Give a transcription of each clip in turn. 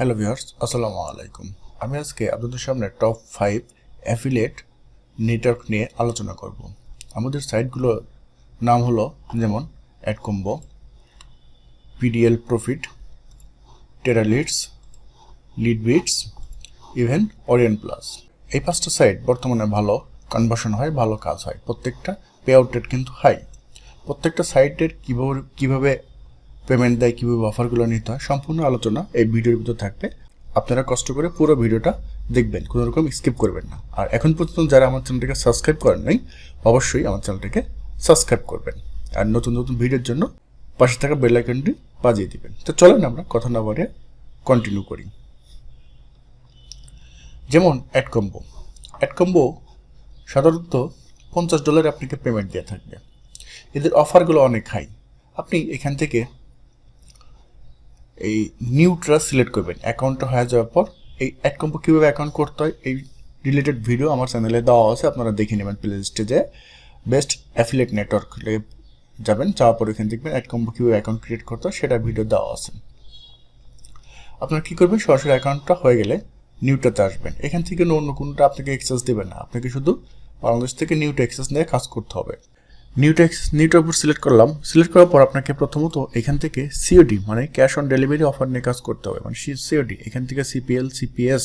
Hello viewers আসসালামু আলাইকুম। আমি আজকে আপনাদের সামনে টপ ফাইভ অ্যাফিলিয়েট নেটওয়ার্ক নিয়ে আলোচনা করব। আমাদের সাইটগুলোর নাম হলো যেমন AdCombo PDL profit TerraLeads Leadbits even orient plus এই পাঁচটা সাইট বর্তমানে ভালো কনভার্সন হয়, ভালো কাজ হয়। প্রত্যেকটা পে আউটের কিন্তু হাই প্রত্যেকটা সাইটের কীভাবে কীভাবে পেমেন্ট দেয়, কীভাবে অফারগুলো নিতে হয়, সম্পূর্ণ আলোচনা এই ভিডিওর ভিতর থাকবে। আপনারা কষ্ট করে পুরো ভিডিওটা দেখবেন, কোনো রকম স্কিপ করবেন না। আর এখন পর্যন্ত যারা আমার চ্যানেলটাকে সাবস্ক্রাইব করেন নাই, অবশ্যই আমার চ্যানেলটাকে সাবস্ক্রাইব করবেন। আর নতুন নতুন ভিডিওর জন্য পাশে থাকা বেল আইকনটি বাজিয়ে দিবেন। তো চলেন আমরা কথা না বলে কন্টিনিউ করি। যেমন অ্যাডকম্বো অ্যাডকম্বো সাধারণত পঞ্চাশ ডলারে আপনাকে পেমেন্ট দিয়ে থাকবে। এদের অফারগুলো অনেক হাই আপনি এখান থেকে এই নিউট্রা সিলেক্ট করবেন। অ্যাকাউন্টটা হয়ে যাওয়ার পর, এই অ্যাড কম্পো কীভাবে অ্যাকাউন্ট করতে হয়, এই রিলেটেড ভিডিও আমার চ্যানেলে দেওয়া আছে, আপনারা দেখে নেবেন প্লে লিস্টে যে বেস্ট অ্যাফিলেট নেটওয়ার্ক যাবেন, যাওয়ার পর এখানে দেখবেন অ্যাড কম্পো কীভাবে অ্যাকাউন্ট ক্রিয়েট করতে হয়, সেটা ভিডিও দেওয়া আছে। আপনারা কী করবেন, সরাসরি অ্যাকাউন্টটা হয়ে গেলে নিউটাতে আসবেন। এখান থেকে অন্য কোনোটা আপনাকে এক্সেস দেবে না। আপনাকে শুধু বাংলাদেশ থেকে নিউটা এক্সেস নিয়ে কাজ করতে হবে। নিউটা নিউটার উপর সিলেক্ট করলাম। সিলেক্ট করার পর আপনাকে প্রথমত এখান থেকে সিওডি মানে ক্যাশ অন ডেলিভারি অফার নিয়ে কাজ করতে হবে। মানে সিওডি এখান থেকে সিপিএল সিপিএস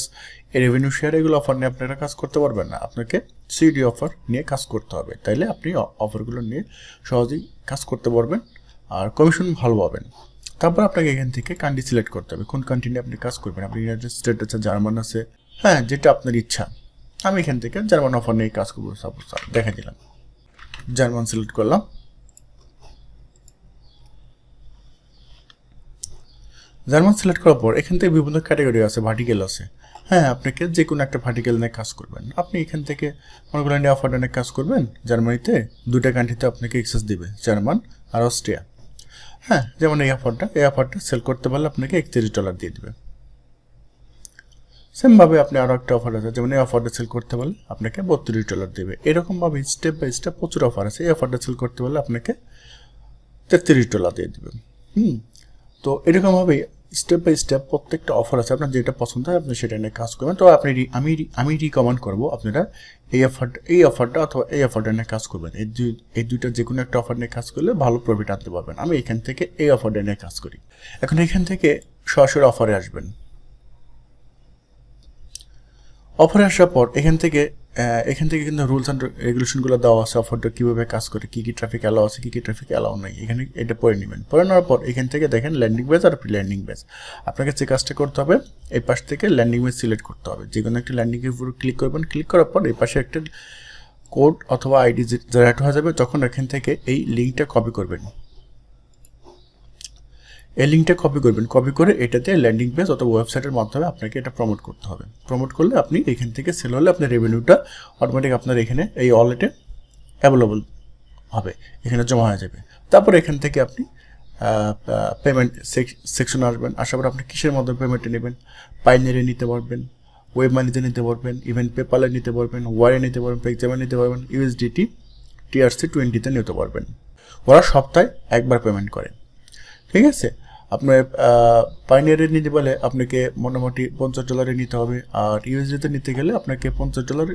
এই রেভিনিউ শেয়ার এগুলো অফার নিয়ে আপনারা কাজ করতে পারবেন না। আপনাকে সিওডি অফার নিয়ে কাজ করতে হবে। তাইলে আপনি অফারগুলো নিয়ে সহজেই কাজ করতে পারবেন আর কমিশন ভালো পাবেন। তারপর আপনাকে এখান থেকে কান্ট্রি সিলেক্ট করতে হবে। কোন কান্ট্রি নিয়ে আপনি কাজ করবেন? আপনি ইউনাইটেড স্টেট আছে জার্মান আছে। হ্যাঁ যেটা আপনার ইচ্ছা। আমি এখান থেকে জার্মান অফার নিয়ে কাজ করব সাপোজ দেখা দিলাম জার্মান সিলেক্ট করলাম। জার্মান সিলেক্ট করার পর এখান থেকে বিভিন্ন ক্যাটাগরি আছে ভার্টিক্যাল আছে। হ্যাঁ আপনাকে যে কোনো একটা ভার্টিক্যাল নিয়ে কাজ করবেন। আপনি এখান থেকে মনে করেন অফার নিয়ে কাজ করবেন, জার্মানিতে দুটা কান্ট্রিতে আপনাকে এক্সেস দিবে, জার্মান আর অস্ট্রিয়া। হ্যাঁ যেমন এই অফারটা এই অফারটা সেল করতে পারলে আপনাকে একত্রিশ ডলার দিয়ে দেবে। সেমভাবে আপনি আরও একটা অফার আছে, যেমন এই অফারটা সেল করতে পারলে আপনাকে বত্রিশ ডলার দেবে। এরকমভাবে স্টেপ বাই স্টেপ প্রচুর অফার আছে। এই অফারটা সেল করতে পারলে আপনাকে তেত্রিশ ডলার দিয়ে দেবে। হুম? তো এরকমভাবে স্টেপ বাই স্টেপ প্রত্যেকটা অফার আছে। আপনার যেটা পছন্দ হয়, আপনি সেটা নিয়ে কাজ করবেন। তো আপনি আমি আমি রিকমেন্ড করব আপনারা এই অফারটা এই অফারটা অথবা এই অফারটা নিয়ে কাজ করবেন। এই দুই এই দুইটা যে কোনো একটা অফার নিয়ে কাজ করলে ভালো প্রফিট আনতে পারবেন। আমি এখান থেকে এই অফারটা নিয়ে কাজ করি। এখন এখান থেকে সরাসরি অফারে আসবেন। অফারে আসার পর এখান থেকে এখান থেকে কিন্তু রুলস অ্যান্ড রেগুলেশনগুলো দেওয়া আছে অফারটা কীভাবে কাজ করে, কী কী ট্রাফিক অ্যালাও আছে, কী কী ট্রাফিক অ্যালাও নেই, এখানে এটা পড়ে নেবেন। পড়ে নেওয়ার পর এখান থেকে দেখেন ল্যান্ডিং বেজ আর প্রি ল্যান্ডিং বেজ আপনাকে যে কাজটা করতে হবে, এই পাশ থেকে ল্যান্ডিং বেজ সিলেক্ট করতে হবে। যে কোনো একটা ল্যান্ডিংয়ের উপর ক্লিক করবেন ক্লিক করার পর এই পাশে একটা কোড অথবা আইডি জেনারেট হয়ে যাবে, তখন এখান থেকে এই লিঙ্কটা কপি করবেন। এই লিঙ্কটা কপি করবেন। কপি করে এটাতে ল্যান্ডিং পেজ অথবা ওয়েবসাইটের মাধ্যমে আপনাকে এটা প্রমোট করতে হবে। প্রমোট করলে আপনি এখান থেকে সেল হলে আপনার রেভিনিউটা অটোমেটিক আপনার এখানে এই ওয়ালেটে অ্যাভেলেবল হবে। এখানে জমা হয়ে যাবে। তারপর এখান থেকে আপনি পেমেন্ট সেকশন আসবেন। আসার পর আপনি কিসের মাধ্যমে পেমেন্টে নেবেন? পাইনারে নিতে পারবেন ওয়েব মানিতে নিতে পারবেন ইভেন পেপালে নিতে পারবেন ওয়ারে নিতে পারবেন পেকজামে নিতে পারবেন ইউএসডিটি টিআরসি টোয়েন্টিতে নিতে পারবেন। ওরা সপ্তাহে একবার পেমেন্ট করে। ঠিক আছে? আপনার পাইনিয়ারে নিতে বলে আপনাকে মোটামুটি পঞ্চাশ ডলারে নিতে হবে। আর ইউএসডিতে নিতে গেলে আপনাকে পঞ্চাশ ডলার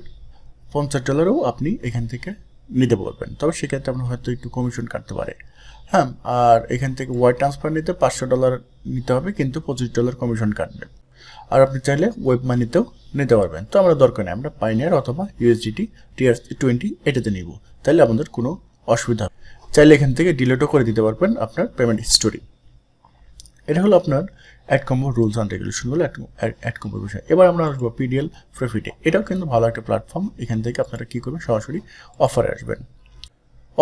পঞ্চাশ ডলারও আপনি এখান থেকে নিতে পারবেন তবে সেক্ষেত্রে আপনার হয়তো একটু কমিশন কাটতে পারে। হ্যাঁ আর এখান থেকে ওয়াই ট্রান্সফার নিতে পাঁচশো ডলার নিতে হবে, কিন্তু পঁচিশ ডলার কমিশন কাটবে। আর আপনি চাইলে ওয়েব মানিতেও নিতে পারবেন। তো আমরা দরকার নেই, আমরা পাইনিয়ার অথবা ইউএসডিটি টিআর টোয়েন্টি এটাতে নিব। তাহলে আমাদের কোনো অসুবিধা চাইলে এখান থেকে ডিলেটও করে দিতে পারবেন আপনার পেমেন্ট হিস্টোরি এটা হলো আপনার ad combo rules and regulation রেগুলেশনগুলো ad combo বিষয়। এবার আমরা আসব পিডিএল প্রফিটে এটাও কিন্তু ভালো একটা প্ল্যাটফর্ম এখান থেকে আপনারা কী করবেন? সরাসরি অফারে আসবেন।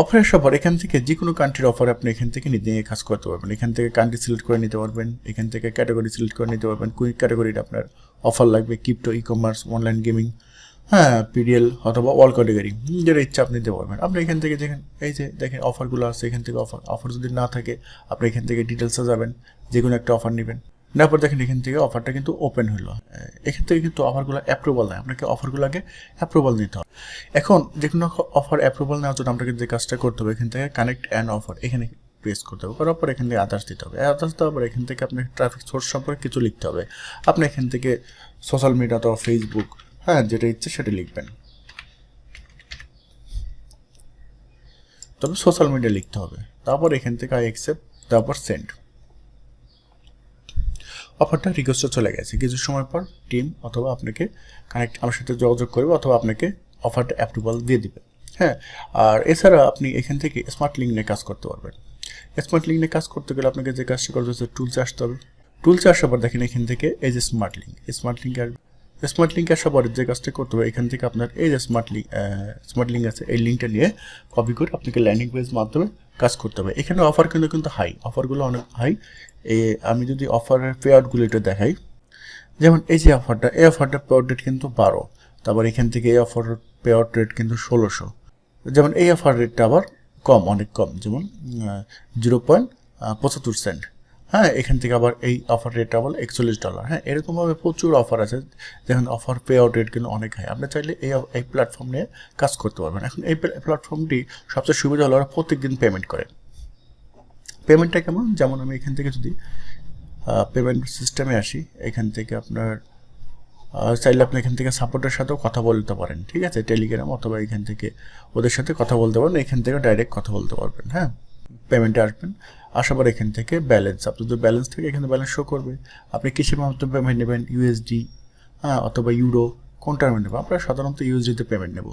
অফারে আসার পর এখান থেকে যে কোনো কান্ট্রির অফারে আপনি এখান থেকে নিয়ে কাজ করতে পারবেন। এখান থেকে কান্ট্রি সিলেক্ট করে নিতে পারবেন। এখান থেকে ক্যাটাগরি সিলেক্ট করে নিতে পারবেন। কোন ক্যাটাগরিটা আপনার অফার লাগবে? Crypto e commerce online gaming হ্যাঁ পিডিএল অথবা অল ক্যাটাগরি যেটা ইচ্ছা আপনি দিতে পারবেন। আপনি এখান থেকে যেখানে এই যে দেখেন অফারগুলো আসছে এখান থেকে অফার অফার যদি না থাকে, আপনি এখান থেকে ডিটেলসে যাবেন। যে কোনো একটা অফার নেবেন। নেওয়ার পর দেখেন এখান থেকে অফারটা কিন্তু ওপেন হলো। এখান থেকে কিন্তু অফারগুলো অ্যাপ্রুভাল নেয় আপনাকে অফারগুলো আগে অ্যাপ্রুভাল নিতে হবে। এখন যে কোনো অফার অ্যাপ্রুভাল নেওয়ার জন্য আপনাকে যে কাজটা করতে হবে, এখান থেকে কানেক্ট অ্যান্ড অফার এখানে প্রেস করতে হবে। করার পর এখান থেকে আদার্স দিতে হবে। আদার্স দেওয়ার পর এখান থেকে আপনাকে ট্রাফিক সোর্স সম্পর্কে কিছু লিখতে হবে। আপনি এখান থেকে সোশ্যাল মিডিয়া অথবা ফেসবুক হ্যাঁ যেটা ইচ্ছে সেটা লিখবেন। তবে সোশ্যাল মিডিয়া লিখতে হবে। তারপর এখান থেকে আই অ্যাকসেপ্ট তারপর সেন্ড অফারটা রিকোয়েস্টে চলে গেছে। কিছু সময় পর টিম অথবা আপনাকে কানেক্ট আমার সাথে যোগাযোগ করবে অথবা আপনাকে অফারটা অ্যাপ্রুভাল দিয়ে দিবে। হ্যাঁ আর এছাড়া আপনি এখান থেকে স্মার্ট লিঙ্ক নিয়ে কাজ করতে পারবেন। স্মার্ট লিঙ্ক নিয়ে কাজ করতে গেলে আপনাকে যে কাজটা করতে হচ্ছে টুলসে আসতে হবে। টুলসে আসার পর দেখেন এখান থেকে এই যে স্মার্ট লিঙ্ক স্মার্ট লিঙ্ক আর স্মার্ট লিঙ্ক আসার পরে যে কাজটা করতে হবে, এখান থেকে আপনার এই যে স্মার্ট লিঙ্ক স্মার্ট লিঙ্ক আছে, এই লিঙ্কটা নিয়ে কপি করে আপনাকে ল্যান্ডিং পেজ মাধ্যমে কাজ করতে হবে। এখানে অফার কিন্তু কিন্তু হাই অফারগুলো অনেক হাই আমি যদি অফারের পে আউটগুলো একটু দেখাই। যেমন এই যে অফারটা এই অফারটা পে আউট রেট কিন্তু বারো, তারপর এখান থেকে এই অফার পে আউট রেট কিন্তু ষোলোশো। যেমন এই অফার রেটটা আবার কম, অনেক কম, যেমন জিরো পয়েন্ট পঁচাত্তর সেন্ট হ্যাঁ এখান থেকে আবার এই অফার রেটটা আবার একচল্লিশ ডলার হ্যাঁ এরকমভাবে প্রচুর অফার আছে। যেমন অফার পে আউট রেট কিন্তু অনেক হাই আপনি চাইলে এই এই প্ল্যাটফর্ম নিয়ে কাজ করতে পারবেন। এখন এই প্ল্যাটফর্মটি সবচেয়ে সুবিধা হলো প্রত্যেক দিন পেমেন্ট করে। পেমেন্টটা কেমন? যেমন আমি এখান থেকে যদি পেমেন্ট সিস্টেমে আসি, এখান থেকে আপনার চাইলে আপনি এখান থেকে সাপোর্টের সাথেও কথা বলতে পারেন। ঠিক আছে? টেলিগ্রাম অথবা এখান থেকে ওদের সাথে কথা বলতে পারেন। এখান থেকে ডাইরেক্ট কথা বলতে পারবেন। হ্যাঁ? পেমেন্টে আসবেন। আসার পর এখান থেকে ব্যালেন্স আপনার যদি ব্যালেন্স থেকে এখানে ব্যালেন্স শো করবে। আপনি কিসের মাধ্যমে পেমেন্ট নেবেন? ইউএসডি হ্যাঁ অথবা ইউরো কোনটার নেবেন? আমরা সাধারণত ইউএসডিতে পেমেন্ট নেব।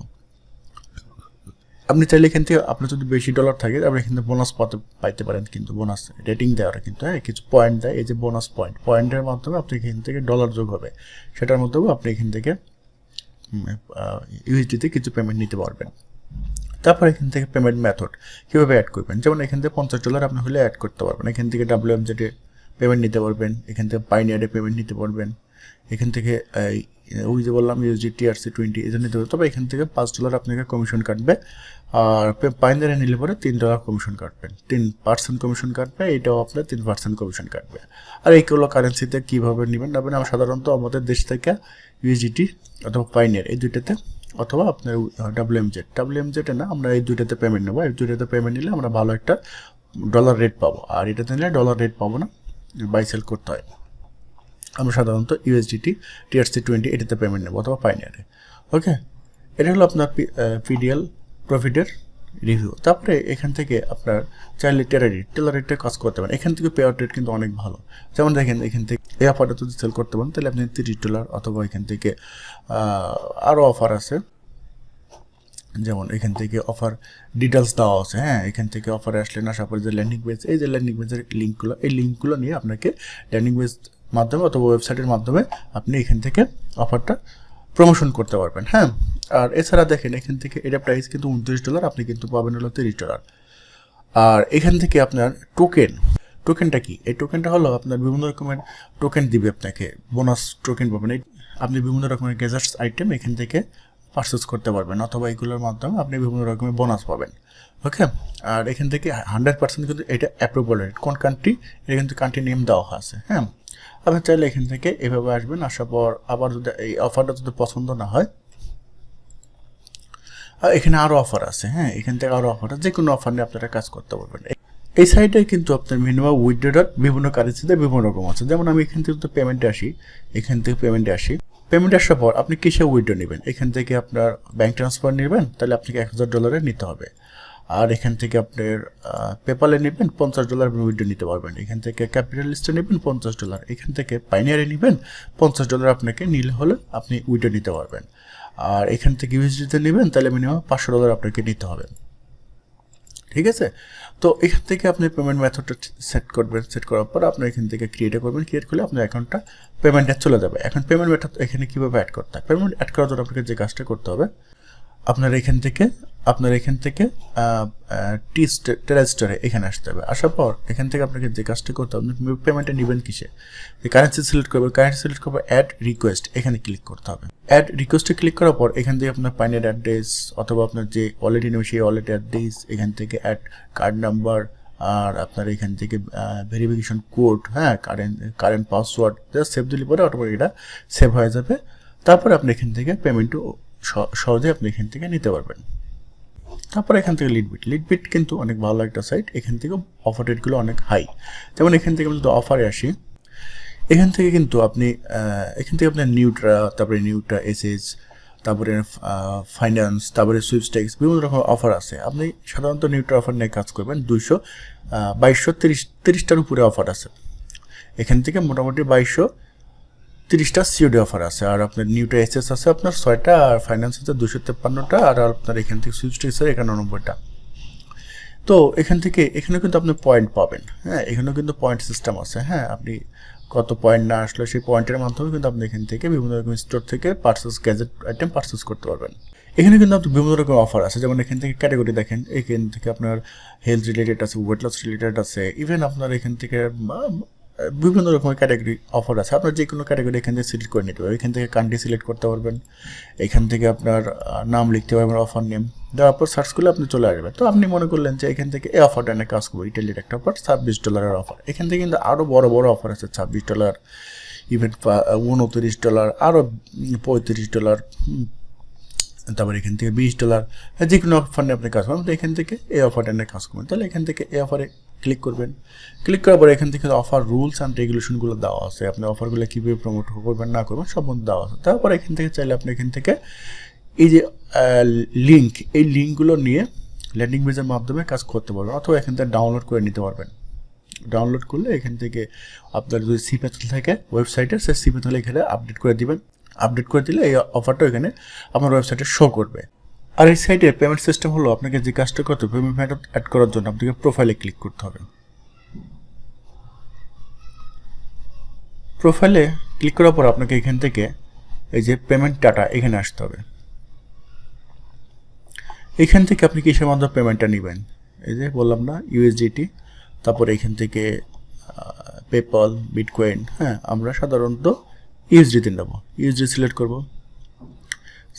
আপনি চাইলে এখান থেকে, আপনার যদি বেশি ডলার থাকে, আপনি এখান থেকে বোনাস পাতে, পাইতে পারেন কিন্তু বোনাস রেটিং দেয় ওরা কিন্তু হ্যাঁ কিছু পয়েন্ট দেয়, এই যে বোনাস পয়েন্ট পয়েন্টের মাধ্যমে আপনি এখান থেকে ডলার যোগ হবে। সেটার মধ্যেও আপনি এখান থেকে ইউএসডিতে কিছু পেমেন্ট নিতে পারবেন। তারপর এখান থেকে পেমেন্ট মেথড কীভাবে অ্যাড করবেন? যেমন এখান থেকে পঞ্চাশ ডলার আপনি হলে অ্যাড করতে পারবেন। এখান থেকে ডাব্লিউ এম জেডে পেমেন্ট নিতে পারবেন। এখান থেকে পাইনিয়ারে পেমেন্ট নিতে পারবেন। এখান থেকে ওই যে বললাম ইউএসডি টিআরসি টোয়েন্টি জন্য নিতে পারবেন। তবে এখান থেকে পাঁচ ডলার আপনাকে কমিশন কাটবে। আর পাইনিয়ারে নিলে পরে তিন ডলার কমিশন কাটবেন তিন পার্সেন্ট কমিশন কাটবে, এটাও আপনার তিন পার্সেন্ট কমিশন কাটবে। আর এইগুলো কারেন্সিতে কীভাবে নেবেন? নেবেন, আমরা সাধারণত আমাদের দেশ থেকে ইউএসডিটি অথবা পাইনিয়ার এই দুইটাতে অথবা আপনার W M Z W M জেডে না, আমরা এই দুইটাতে পেমেন্ট নেব। এই দুইটাতে পেমেন্ট নিলে আমরা ভালো একটা ডলার রেট পাবো। আর এটাতে নিলে ডলার রেট পাবো না বাই সেল করতে হয়। আমরা সাধারণত ইউএসডিটি টিআরসি টোয়েন্টি এটাতে পেমেন্ট নেব, অথবা পাইনিয়ারে ওকে এটা হলো আপনার পিডিএল প্রফিটের রিভিউ তারপরে এখান থেকে আপনার চাইলে টেরারিট টেলারিটে কাজ করতে পারেন। এখান থেকে পে আউট রেট কিন্তু অনেক ভালো। যেমন দেখেন, এখান থেকে এই অফারটা যদি সেল করতে পারেন, তাহলে আপনি তিরিশ ডলার অথবা এখান থেকে আরও অফার আছে। যেমন এখান থেকে অফার ডিটেলস দেওয়া আছে হ্যাঁ? এখান থেকে অফারে আসলেন, আসার পরে যে ল্যান্ডিং পেজ এই যে ল্যান্ডিং পেজের লিঙ্কগুলো এই লিঙ্কগুলো নিয়ে আপনাকে ল্যান্ডিং পেজ মাধ্যমে অথবা ওয়েবসাইটের মাধ্যমে আপনি এখান থেকে অফারটা প্রমোশন করতে পারবেন হ্যাঁ? আর এছাড়া দেখেন, এখান থেকে এটা প্রাইস কিন্তু উনত্রিশ ডলার আপনি কিন্তু পাবেন হলো তিরিশ ডলার আর এখান থেকে আপনার টোকেন টোকেনটা কি? এই টোকেনটা হলো আপনার বিভিন্ন রকমের টোকেন দিবে আপনাকে বোনাস টোকেন পাবেন। আপনি বিভিন্ন রকমের গেজার্স আইটেম এখান থেকে পারচেস করতে পারবেন, অথবা এগুলোর মাধ্যমে আপনি বিভিন্ন রকমের বোনাস পাবেন। ওকে আর এখান থেকে হান্ড্রেড পার্সেন্ট কিন্তু এটা অ্যাপ্রুভাল রেট কোন কান্ট্রি এটা কিন্তু কান্ট্রি নেম দেওয়া আছে হ্যাঁ? আপনি চাইলে এখান থেকে এভাবে আসবেন, আসার পর আবার যদি এই অফারটা যদি পছন্দ না হয় এখানে আরও অফার আছে হ্যাঁ? এখান থেকে আরও অফার আছে যে কোনো অফার নিয়ে আপনারা কাজ করতে পারবেন। এই সাইডে কিন্তু আপনার মিনিমাম উইথড্রটার বিভিন্ন কারেন্সিতে বিভিন্ন রকম আছে। যেমন আমি এখান থেকে তো পেমেন্টে আসি, এখান থেকে পেমেন্টে আসি। পেমেন্ট আসার পর আপনি কিসে উইথড্র নেবেন? এখান থেকে আপনার ব্যাঙ্ক ট্রান্সফার নেবেন, তাহলে আপনাকে এক হাজার ডলারে নিতে হবে। আর এখান থেকে আপনার পেপালে নেবেন, পঞ্চাশ ডলার আপনি উইথড্র নিতে পারবেন। এখান থেকে ক্যাপিটালিস্টে নেবেন, পঞ্চাশ ডলার এখান থেকে পাইনিয়ারে নেবেন, পঞ্চাশ ডলার আপনাকে নিলে হলে আপনি উইথড্র নিতে পারবেন। আর এখান থেকে ইউএসডিতে নেবেন, তাহলে মিনিমাম পাঁচশো ডলার আপনাকে নিতে হবে। ঠিক আছে? তো এখান থেকে আপনি পেমেন্ট মেথডটা সেট করবেন। সেট করার পর আপনি এখান থেকে ক্রিয়েট করবেন। ক্রিয়েট করলে আপনার অ্যাকাউন্টটা পেমেন্টে চলে যাবে। এখন পেমেন্ট মেথড এখানে কীভাবে অ্যাড করতে হয়? পেমেন্ট অ্যাড করার জন্য আপনাকে যে কাজটা করতে হবে, আপনার এখান থেকে আপনার এখান থেকে টি টেরাস্টারে এখানে আসতে হবে। আসার পর এখান থেকে আপনাকে যে কাজটা করতে হবে, আপনি পেমেন্টটা নেবেন কিসে? যে কারেন্সি সিলেক্ট করবে কারেন্সি সিলেক্ট করবে অ্যাড রিকোয়েস্ট এখানে ক্লিক করতে হবে। অ্যাড রিকোয়েস্টে ক্লিক করার পর এখান থেকে আপনার পাইনের অ্যাড্রেস অথবা আপনার যে ওয়ালেটে নেবে সেই ওয়ালেট অ্যাড্রেস এখান থেকে অ্যাড কার্ড নাম্বার আর আপনার এখান থেকে ভেরিফিকেশন কোড হ্যাঁ current current password just save দিলে পরে অটোমেটিক এটা সেভ হয়ে যাবে। তারপরে আপনি এখান থেকে পেমেন্টও সহজে আপনি এখান থেকে নিতে পারবেন। তারপর এখান থেকে লিডবিট লিডবিট কিন্তু অনেক ভালো একটা সাইট এখান থেকে অফার রেটগুলো অনেক হাই যেমন এখান থেকে আমি যদি অফারে আসি, এখান থেকে কিন্তু আপনি এখান থেকে আপনার নিউট্রা তারপরে নিউট্রা এসএস তারপরে ফাইন্যান্স তারপরে সুইপস্টেক্স বিভিন্ন রকম অফার আছে। আপনি সাধারণত নিউট্রা অফার নিয়ে কাজ করবেন দুইশো বাইশশো তিরিশ, তিরিশটার উপরে অফার আছে। এখান থেকে মোটামুটি বাইশশো তিরিশটা সিওডি অফার আছে, আর আপনার নিউটা এসএস আছে আপনার ছয়টা, আর ফাইন্যান্স আছে দুশো তেপ্পান্নটা, আর আপনার এখান থেকে সুইপস্টেক্স আছে একানব্বইটা। তো এখান থেকে এখানে কিন্তু আপনি পয়েন্ট পাবেন হ্যাঁ এখানেও কিন্তু পয়েন্ট সিস্টেম আছে হ্যাঁ আপনি কত পয়েন্ট না আসলে সেই পয়েন্টের মাধ্যমে কিন্তু আপনি এখান থেকে বিভিন্ন রকম স্টোর থেকে পার্সেস গ্যাজেট আইটেম পার্সেস করতে পারবেন। এখানে কিন্তু আপনি বিভিন্ন রকম অফার আছে, যেমন এখান থেকে ক্যাটাগরি দেখেন, এখান থেকে আপনার হেলথ রিলেটেড আছে ওয়েট লস রিলেটেড আছে ইভেন আপনার এখান থেকে বিভিন্ন রকমের ক্যাটাগরি অফার আছে। আপনার যে কোনো ক্যাটাগরি এখান থেকে সিলেক্ট করে নিতে পারবেন। এখান থেকে কান্ট্রি সিলেক্ট করতে পারবেন। এখান থেকে আপনার নাম লিখতে পারবেন অফার নেম দেওয়ার পর সার্চ করলে আপনি চলে আসবেন। তো আপনি মনে করলেন যে এখান থেকে এই অফারটা নিয়ে কাজ করব ইটালির একটা অফার ছাব্বিশ ডলারের অফার এখান থেকে কিন্তু আরও বড় বড় অফার আছে, ছাব্বিশ ডলার ইভেন উনত্রিশ ডলার আরও পঁয়ত্রিশ ডলার তারপর এখান থেকে বিশ ডলার যে কোনো অফার নিয়ে আপনি কাজ করবেন। তো এখান থেকে এই অফারটা নিয়ে কাজ করবেন। তাহলে এখান থেকে এই অফারে ক্লিক করবেন। ক্লিক করার পরে এখান থেকে অফার রুলস অ্যান্ড রেগুলেশনগুলো দেওয়া আছে। আপনি অফারগুলো কীভাবে প্রমোট করবেন, না করবেন, সব মধ্যে দেওয়া আছে। তারপর এখান থেকে চাইলে আপনি এখান থেকে এই যে লিঙ্ক এই লিঙ্কগুলো নিয়ে ল্যান্ডিং পেজের মাধ্যমে কাজ করতে পারবেন অথবা এখান থেকে ডাউনলোড করে নিতে পারবেন। ডাউনলোড করলে এখান থেকে আপনার যদি সি প্যাথল থাকে ওয়েবসাইটে সে সি প্যাথল এখানে আপডেট করে দিবেন। আপডেট করে দিলে এই অফারটা এখানে আপনার ওয়েবসাইটে শো করবে। আর এই সাইটে পেমেন্ট সিস্টেম হলো আপনাকে যে কাজটা করতে পেমেন্ট মেথড অ্যাড করার জন্য আপনাকে প্রোফাইলে ক্লিক করতে হবে। প্রোফাইলে ক্লিক করার পর আপনাকে এখান থেকে এই যে পেমেন্ট ডাটা এখানে আসতে হবে। এখান থেকে আপনি কিসের মাধ্যমে পেমেন্টটা নেবেন? এই যে বললাম না ইউএসডিটি তারপর এখান থেকে পেপল বিটকয়েন হ্যাঁ আমরা সাধারণত ইউএসডিতে নেব। ইউএসডি সিলেক্ট করব।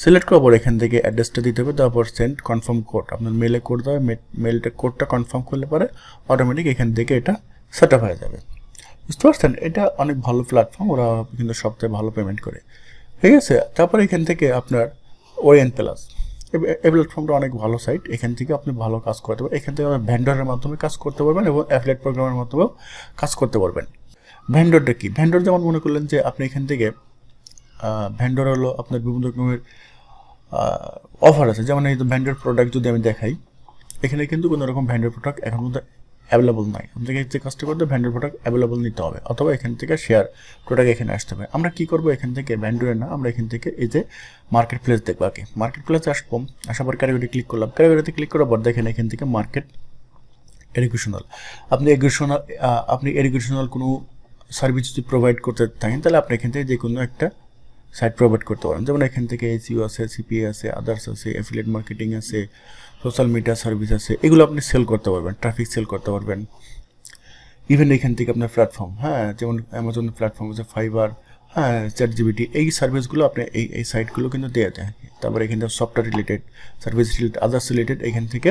সিলেক্ট করার পর এখান থেকে অ্যাড্রেসটা দিতে হবে, তারপর সেন্ড কনফার্ম কোড আপনার মেলে কোড দেবে মেলটা কোডটা কনফার্ম করলে পরে অটোমেটিক এখান থেকে এটা সেট আপ হয়ে যাবে। বুঝতে পারছেন? এটা অনেক ভালো প্ল্যাটফর্ম ওরা কিন্তু সবথেকে ভালো পেমেন্ট করে। ঠিক আছে? তারপর এখান থেকে আপনার ওএন প্লাস এই প্ল্যাটফর্মটা অনেক ভালো সাইট এখান থেকে আপনি ভালো কাজ করতে পারবেন এখান থেকে আপনি ভ্যান্ডরের মাধ্যমে কাজ করতে পারবেন এবং অ্যাফিলেট প্রোগ্রামের মাধ্যমেও কাজ করতে পারবেন। ভ্যান্ডরটা কি? ভ্যান্ডর যেমন মনে করলেন যে আপনি এখান থেকে ভ্যান্ডর হলো আপনার বিভিন্ন রকমের অফার আছে। যেমন এই ভ্যান্ডর প্রোডাক্ট যদি আমি দেখাই, এখানে কিন্তু কোনো রকম ভ্যান্ডর প্রোডাক্ট এখন মধ্যে অ্যাভেলেবল নাই। আপনাকে যে কাজটা করতে ভ্যান্ডর প্রোডাক্ট অ্যাভেলেবল নিতে হবে, অথবা এখান থেকে শেয়ার প্রোডাক্ট এখানে আসতে হবে। আমরা কী করব এখান থেকে ভ্যান্ডরের না, আমরা এখান থেকে এই যে মার্কেট প্লেস দেখব আগে মার্কেট প্লেসে আসব, আসার পর ক্যাটাগরি ক্লিক করলাম। ক্যাটাগরিতে ক্লিক করার পর দেখেন এখান থেকে মার্কেট এডুকেশনাল আপনি এডুকেশনাল আপনি এডুকেশনাল কোনো সার্ভিস যদি প্রোভাইড করতে থাকেন, তাহলে আপনি এখান থেকে যে কোনো একটা সাইট প্রোভাইড করতে পারেন। যেমন এখান থেকে এসিও আছে সিপিএ আছে আদার্স আছে অ্যাফিলিয়েট মার্কেটিং আছে সোশ্যাল মিডিয়া সার্ভিস আছে, এগুলো আপনি সেল করতে পারবেন ট্রাফিক সেল করতে পারবেন। ইভেন এখান থেকে আপনার প্ল্যাটফর্ম হ্যাঁ যেমন অ্যামাজন প্ল্যাটফর্ম আছে ফাইবার হ্যাঁ চ্যাট জিবিটি এই সার্ভিসগুলো আপনি এই এই সাইটগুলো কিন্তু দেওয়া যায় তারপরে এখান থেকে software related service related others related এখান থেকে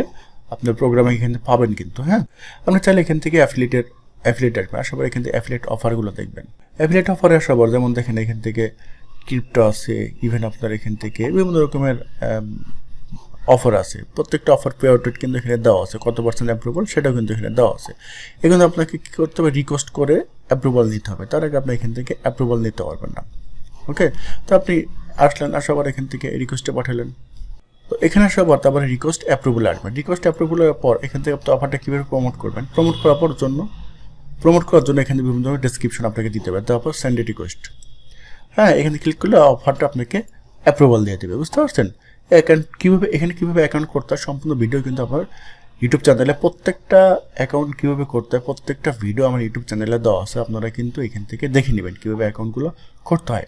আপনার প্রোগ্রামে এখান থেকে পাবেন কিন্তু হ্যাঁ। আপনি চাইলে এখান থেকে অ্যাফিলিয়েটেড অ্যাফিলিয়েট আসবে আসার পর এখান থেকে অ্যাফিলেট অফারগুলো দেখবেন। অ্যাফিলেট অফারে আসার পর যেমন দেখেন এখান থেকে ক্রিপ্টো আছে ইভেন আপনার এখান থেকে বিভিন্ন রকমের অফার আছে। প্রত্যেকটা অফার পে আউটেড কিন্তু এখানে দেওয়া আছে। কত পার্সেন্ট অ্যাপ্রুভাল সেটাও কিন্তু এখানে দেওয়া আছে। এখানে আপনাকে কী করতে হবে? রিকোয়েস্ট করে অ্যাপ্রুভাল নিতে হবে। তার আগে আপনি এখান থেকে অ্যাপ্রুভাল নিতে পারবেন না। ওকে তো আপনি আসলেন, আসার পর এখান থেকে রিকোয়েস্টে পাঠালেন। তো এখানে আসার পর তারপরে রিকোয়েস্ট অ্যাপ্রুভালে আসবেন। রিকোয়েস্ট অ্যাপ্রুভালের পর এখান থেকে আপনি অফারটা কীভাবে প্রমোট করবেন? প্রমোট করার পর জন্য প্রমোট করার জন্য এখানে বিভিন্ন ধরনের ডেসক্রিপশন আপনাকে দিতে হবে। তারপর সেন্ড রিকোয়েস্ট হ্যাঁ এখানে ক্লিক করলে অফারটা আপনাকে অ্যাপ্রুভাল দিয়ে দেবে, বুঝতে পারছেন? অ্যাকাউন্ট কীভাবে, এখানে কীভাবে অ্যাকাউন্ট করতে হয়, সম্পূর্ণ ভিডিও কিন্তু আমার ইউটিউব চ্যানেলে প্রত্যেকটা অ্যাকাউন্ট কীভাবে করতে হয়, প্রত্যেকটা ভিডিও আমার ইউটিউব চ্যানেলে দেওয়া আছে, আপনারা কিন্তু এখান থেকে দেখে নেবেন কীভাবে অ্যাকাউন্টগুলো করতে হয়।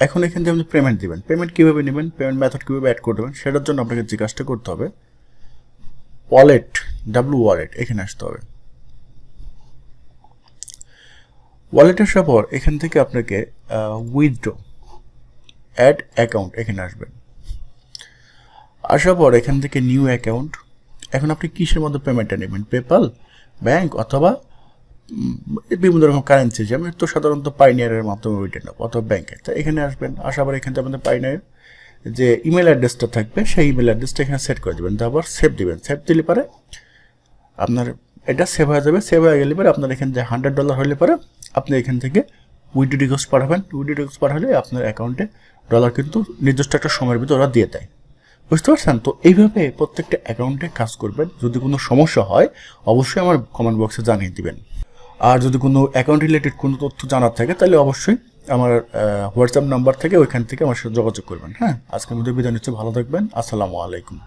এখন এখান থেকে আপনি পেমেন্ট দেবেন। পেমেন্ট কীভাবে নেবেন? পেমেন্ট মেথড কীভাবে অ্যাড করবেন সেটার জন্য আপনাকে কাজটা করতে হবে ওয়ালেট ডাব্লু ওয়ালেট এখানে আসতে হবে। ওয়ালেট আসার পর এখান থেকে আপনাকে উইথড্র অ্যাড অ্যাকাউন্ট এখানে আসবেন। আসার পর এখান থেকে নিউ অ্যাকাউন্ট এখন আপনি কিসের মধ্যে পেমেন্টটা নেবেন? পেপাল ব্যাংক অথবা বিভিন্ন রকম কারেন্সি আমি তো সাধারণত পাইনিয়ারের মাধ্যমে ওইটা নেব অথবা ব্যাংকে তো এখানে আসবেন, আসার পর এখান থেকে আপনাদের পাইনিয়ার যে ইমেল অ্যাড্রেসটা থাকবে, সেই ইমেল অ্যাড্রেসটা এখানে সেট করে দেবেন। তারপর সেভ দিবেন। সেভ দিলে পরে আপনার এটা সেভ হয়ে যাবে। সেভ হয়ে গেলে পরে আপনার এখানে যে হান্ড্রেড ডলার হলে পরে আপনি এখান থেকে উইডি রিকোয়েস্ট পাঠাবেন। উইডি রিকোয়েস্ট পাঠালে আপনার অ্যাকাউন্টে ডলার কিন্তু নির্দিষ্ট একটা সময়ের ভিতরে ওরা দিয়ে দেয়। বুঝতে পারছেন? তো এইভাবে প্রত্যেকটা অ্যাকাউন্টে কাজ করবেন। যদি কোনো সমস্যা হয়, অবশ্যই আমার কমেন্ট বক্সে জানিয়ে দিবেন। আর যদি কোনো অ্যাকাউন্ট রিলেটেড কোনো তথ্য জানার থাকে, তাহলে অবশ্যই আমার হোয়াটসঅ্যাপ নাম্বার থেকে ওইখান থেকে আমার সাথে যোগাযোগ করবেন। হ্যাঁ? আজকের মধ্যে বিদায় নিচ্ছে। ভালো থাকবেন। আসসালামু আলাইকুম।